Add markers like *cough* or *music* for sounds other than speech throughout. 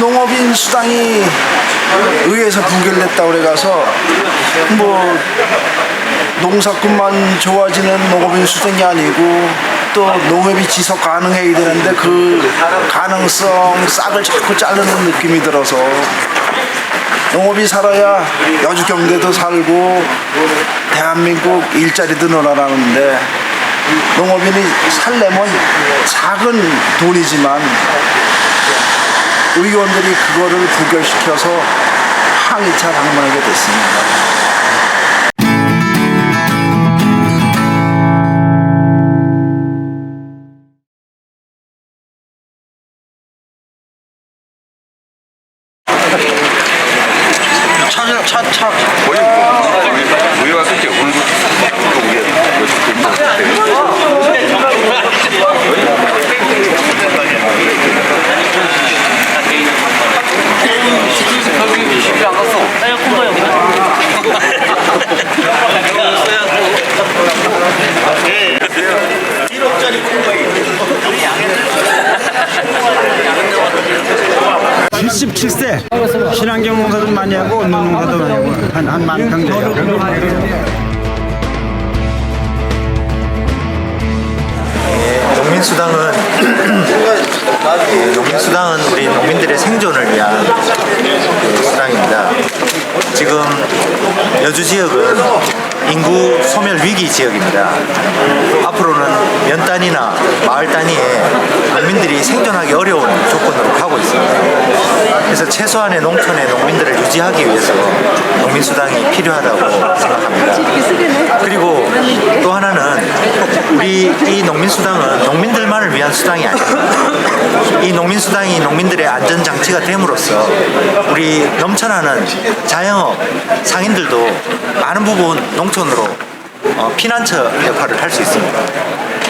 농업인 수당이 의회에서 부결됐다고 그래가서 뭐 농사꾼만 좋아지는 농업인 수당이 아니고 또 농업이 지속 가능해야 되는데 그 가능성 싹을 자꾸 자르는 느낌이 들어서 농업이 살아야 여주 경제도 살고 대한민국 일자리도 늘어나는데 농업인이 살려면 작은 돈이지만 의원들이 그거를 부결시켜서 항의차 방문하게 됐습니다. 차, 차, 차. 원래 우리 와서 이제 오늘 칠십칠 세 친환경 농사도 많이 하고 언능 농사도 많이 하고 한, 한 만평 돼요. 농민수당은 *clears throat* 농민수당은 우리 농민들의 생존을 위한 그 수당입니다. 지금 여주 지역은 인구 소멸 위기 지역입니다. 앞으로는 면 단위나 마을 단위에 농민들이 생존하기 어려운 조건으로 가고 있습니다. 그래서 최소한의 농촌의 농민들을 유지하기 위해서 농민수당이 필요하다고 생각합니다. 그리고 또 하나는 우리 이 농민수당은 농민들만을 위한 수당이 아닙니다. 이 농민수당이 농민들의 안전장치가 됨으로써 우리 넘쳐나는 자영업 상인들도 많은 부분 농촌으로 어, 피난처 역할을 할 수 있습니다.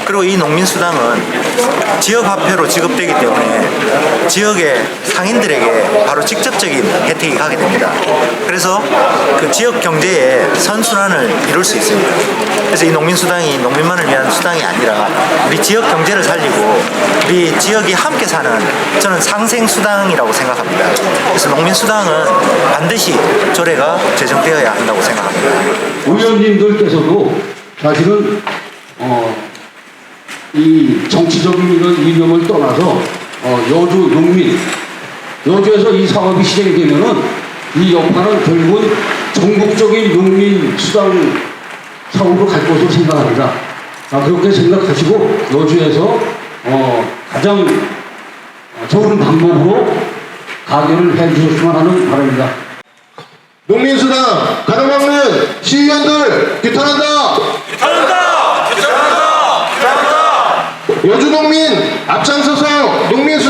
그리고 이 농민수당은 지역화폐로 지급되기 때문에 지역의 상인들에게 바로 직접적인 혜택이 가게 됩니다. 그래서 그 지역 경제의 선순환을 이룰 수 있습니다. 그래서 이 농민수당이 농민만을 위한 수당이 아니라 우리 지역 경제를 살리고 우리 지역이 함께 사는 저는 상생수당이라고 생각합니다. 그래서 농민수당은 반드시 조례가 제정되어야 한다고 생각합니다. 의원님들께서도 사실은 어, 이 정치적인 이런 이념을 떠나서 어, 여주 농민 여주에서 이 사업이 시작이 되면은 이 여파는 결국은 전국적인 농민 수당 사업으로 갈 것으로 생각합니다. 아, 그렇게 생각하시고 여주에서 어, 가장 좋은 방법으로 가결을 해 주셨으면 하는 바람입니다. 농민수당 가로막는 시의원들 규탄한다. 규탄한다. 규탄한다. 여주농민 앞장서서 농민수당